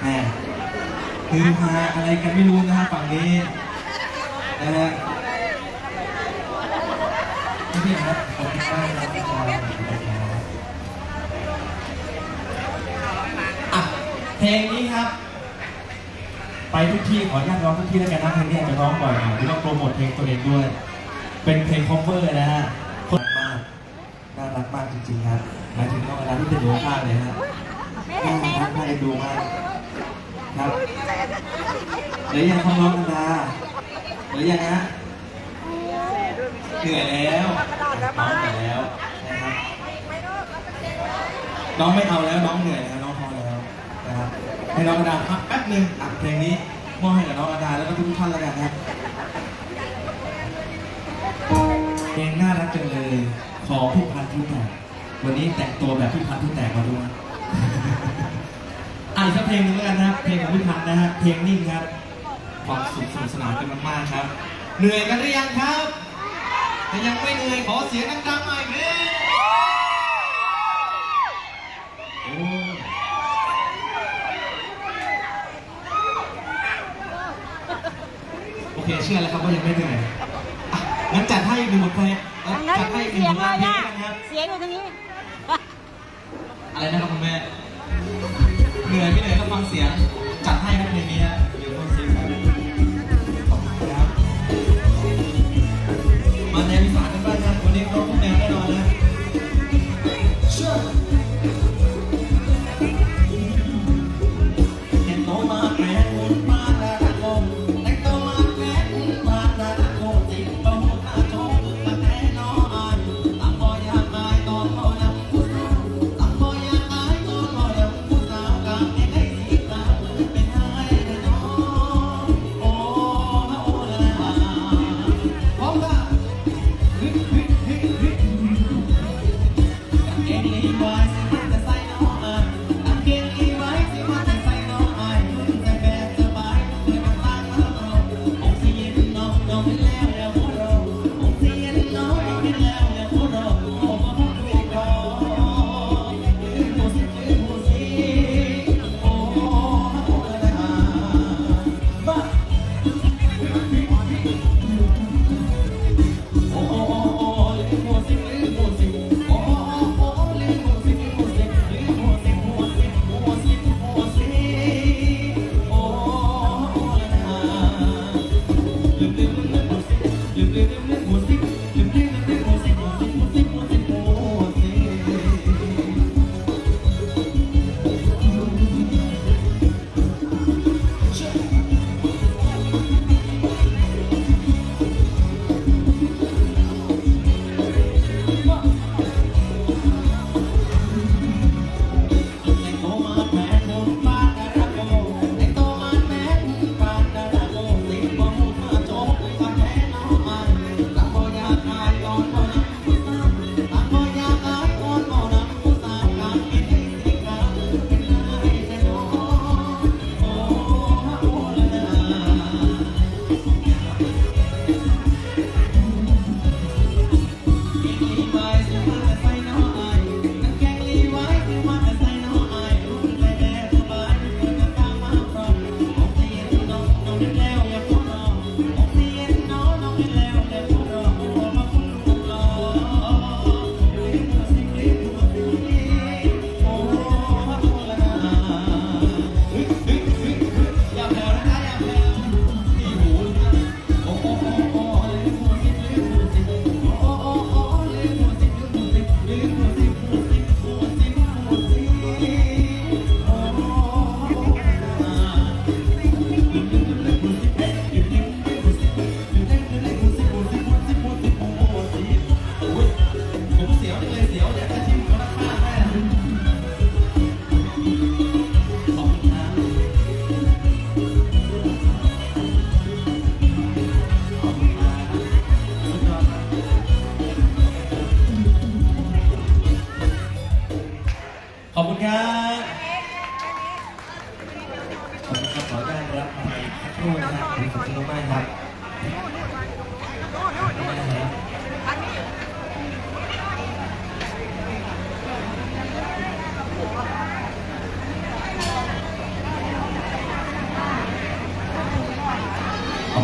แหมคือฮาอะไรกันไม่รู้นะฮะฝั่งนี้นะฮะพี่ๆครับขอบคุณมากครับพี่ชายขอบคุณครับอะเพลงนี้ครับ ไปทุกที่ขออนุญาตร้องทุกที่แล้วกันนะเพลงนี้อาจจะร้องบ่อยหน่อยหรือว่าโปรโมทเพลงตัวเองด้วย เป็นเพลง cover นะฮะคนมากน่ารักมากจริงๆครับหมายถึงน้องอดาที่เป็นดูข้างเลยฮะน่ารักน่าเอ็นดูมาก ครับหรือยังครับน้องอดาหรือยังฮะเหนื่อยแล้วน้องเหนื่อยแล้วนะครับน้องไม่เอาแล้วน้องเหนื่อยแล้วน้องพอแล้วนะครับให้น้องอดาพักแป๊บหนึงอัดเพลงนี้มอบให้กับน้องอดาแล้วก็ทุกท่านแล้วกันครับเพลงน่ารักจังเลยขอพี่พันธุ์ทุกแตกวันนี้แต่งตัวแบบพี่พันธุ์ทุกแตกมาด้วย อะอีกสักเพลงหนึงแล้วกันนะครับ เพลงของพี่พันธุ์นะฮะ เพลงนิ่งครับ ความสุขสนุกสนานกันมากๆครับ เหนื่อยกันหรือยังครับถ้ายังไม่เหนื่อยขอเสียงดังๆหน่อยเด้โอ้โอเคเชื่อแล้วครับว่ายังไม่เหนื่อยอะงั้นจัดให้อีกหนึ่งบทเพลงเอ้ยทางนั้นจัดให้ไม่อีกหมีนึ่งเสียผงลงานเพลงแล้วกันครับเลยอะเสียงอยู่ตรงนี้ อะไรนะครับคุณแม่ เหนื่อยไม่เหนื่อยต้องฟังเสียง จัดให้ครับเพลงนี้ฮะเดี๋ยวฟังเสียงครับขอบคุณครับมาแนวอีสานกันบ้างนะวันนี้ร้องแนวแน่นอนนะ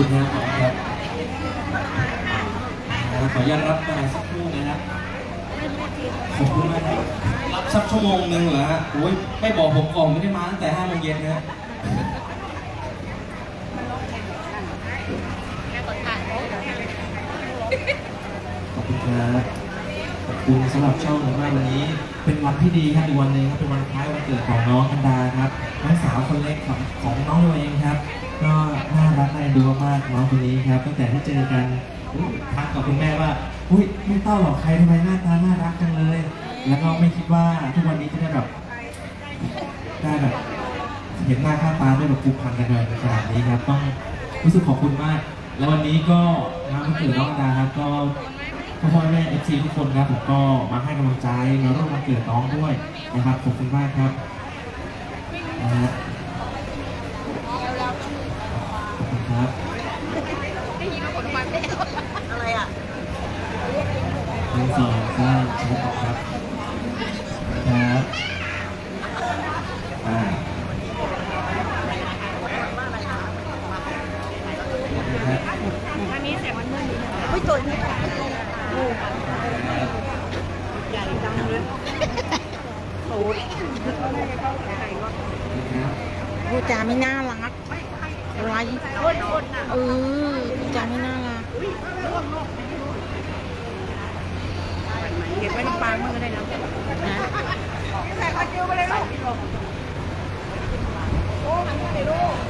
คุณครับขอบคุณครับขออนุญาตรับตาสักครู่นะครับขอบคุณมากครับรับสักชั่วโมงหนึ่งเหรอฮะโอ้ยไม่บอกผมก่อนไม่ได้มาตั้งแต่ห้าโมงเย็นนะขอบคุณครับขอบคุณสำหรับช่องมากวันนี้ เป็นวันที่ดีครับอีกวันหนึ่งครับเป็นวันคล้ายวันเกิดของน้องอันดาครับน้องสาวคนเล็กของของน้องตัวเองครับ ก็น่ารักน่าดูมากๆน้องคนนี้ครับ ตั้งแต่ที่เจอกันทักกับคุณแม่ว่า อุ้ยไม่ต้าหรอกใครทำไมหน้าตาน่ารักจังเลย แล้วก็ไม่คิดว่าทุกวันนี้จะได้แบบได้แบบเห็นหน้าค่าตาได้แบบผูกพันกันเลยขนาดนี้ครับ ต้องรู้สึกขอบคุณมาก แล้ววันนี้ก็งานวันเกิดน้องนดาครับก็พ่อพ่อแม่เอฟซีทุกคนครับผมก็มาให้กำลังใจมาร่วมวันเกิดน้องด้วยนะครับขอบคุณมากครับ เฮ้ยตัวนี้ใหญ่จังเลยโอ้ยพูดจาไม่น่ารักอะไรเออพูดจาไม่น่ารักเก็บไว้ในปากมันก็ได้นะใส่ข้าวจิ้วไปเลยลูกโอ้มันม่ได้ลูก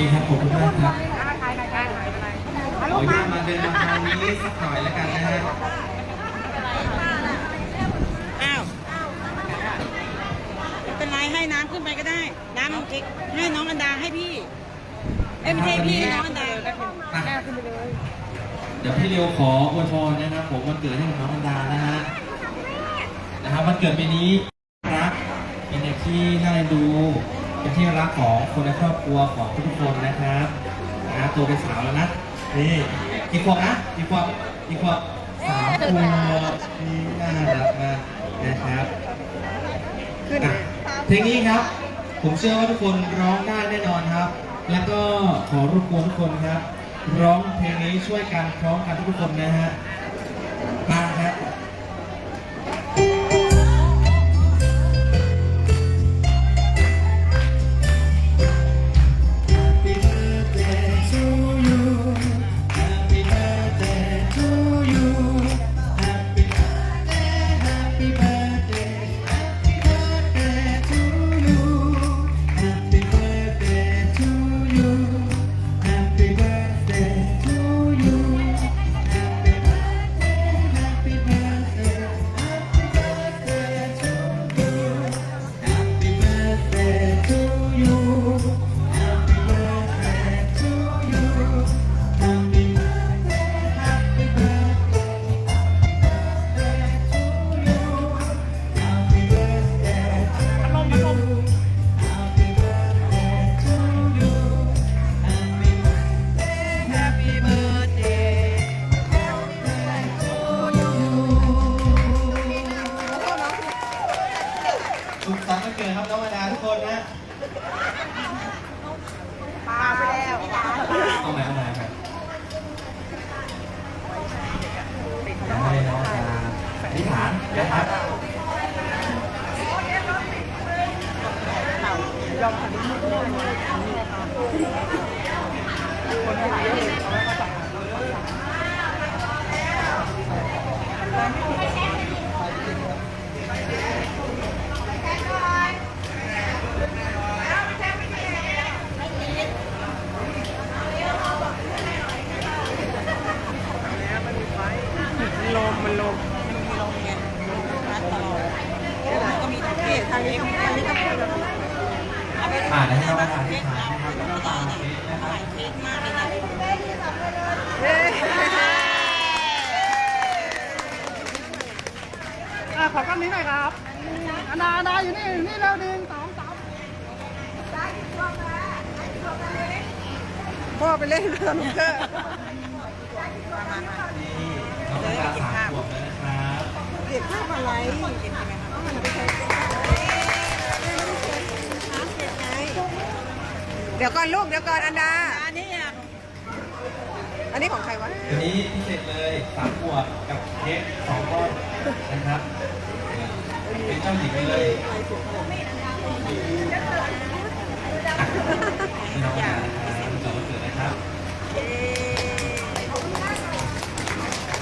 เคครับขอบคุณมากครับถ่ายถ่ายถ่ายถ่ายไปเลยขออนุญาตมาเดินมาทางนี้สักหน่อยแล้วกันนะฮะอ้าวไม่เป็นไรให้น้ำขึ้นไปก็ได้ น้ำให้น้องอันดาให้พี่เอ้ยไม่ใช่พี่ให้น้องอันดาอะเดี๋ยวพี่เรียวขออวยพรนะครับผมวันเกิดให้กับน้องอันดานะฮะนะครับวันเกิดปีนี้รักเป็นเด็กที่น่าเอ็นดู เป็นที่รักของคนในครอบครัวของทุกคนนะครับนะตัวเป็นสาวแล้วนะนี่กี่ขวบนะกี่ขวบกี่ขวบสามขวบนี่น่ารักมากนะครับอะเพลงนี้ครับ ผมเชื่อว่าทุกคนร้องได้แน่นอนครับ แล้วก็ขอรบกวนทุกคนครับ ร้องเพลงนี้ช่วยกันพร้อมกันทุกคนนะฮะมา นะปาไปแล้วเอาใหม่เอาใหม่ครับให้น้องอาดาอธิษฐานนะครับลม มันลมมันมีลมไงพัดตลอดแล้วก็มีทุกที่ทางนี้ก็ทางนี้ก็พูดแบบนี้เอาไปอ่าให้น้องอาดาอธิษฐานนะครับแล้วก็ตามนี้นะครับเค้กมากเลยนะอะขอกล้องนี้หน่อยครับอันดาอันดาอยู่นี่อยู่นี่แล้วหนึ่งสองสามพ่อไปเล่นเรือหนุ่มเกอร์ นี่น้องอาดาสามขวบแล้วนะครับเก็บภาพอะไรเดี๋ยวก่อนลูกเดี๋ยวก่อนอันดา อันนี้อะอันนี้ของใครวะวันนี้พิเศษเลยสามขวบกับเค้กสองก้อนนะครับเป็นเจ้าหญิงไปเลยพี่น้องนะครับจอดรถเกิดนะครับ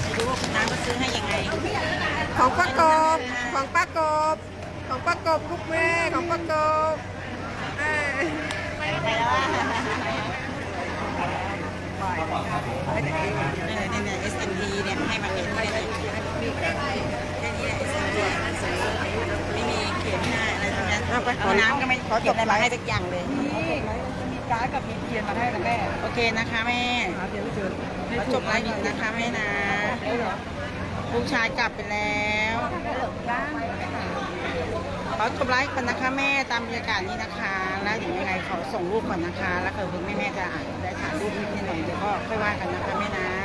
ไม่รู้ว่าคุณน้ำก็ซื้อให้ยังไง ของป้ากบของป้ากบของป้ากบลูกแม่ของป้ากบเอ้ยไปแล้วอะเป็นไงครับเนี่ยเนี่ยเนี่ย SMD เนี่ยให้มาแค่นี้เลยแค่นี้ SMD ไม่มีเขียนไม่ได้อะไรทั้งนั้นเอาน้ำก็ไม่ขอจบอะไรมาให้สักอย่างเลยมีการ์ดกับมีเทียนมาให้นะแม่ โอเคนะคะแม่หาเทียนไม่เจอขอจบไลฟ์อยู่นะคะแม่นะ ลูกชายกลับไปแล้วเขาจบไลฟ์กันนะคะ แม่ตามบรรยากาศนี้นะคะ แล้วเดี๋ยวยังไงขาส่งรูปก่อนนะคะ แล้วเกิดคุณแม่แม่จะอ่านได้ถ่ายรูปนิดหน่อยเดี๋ยวก็ค่อยว่ากันนะคะแม่นะ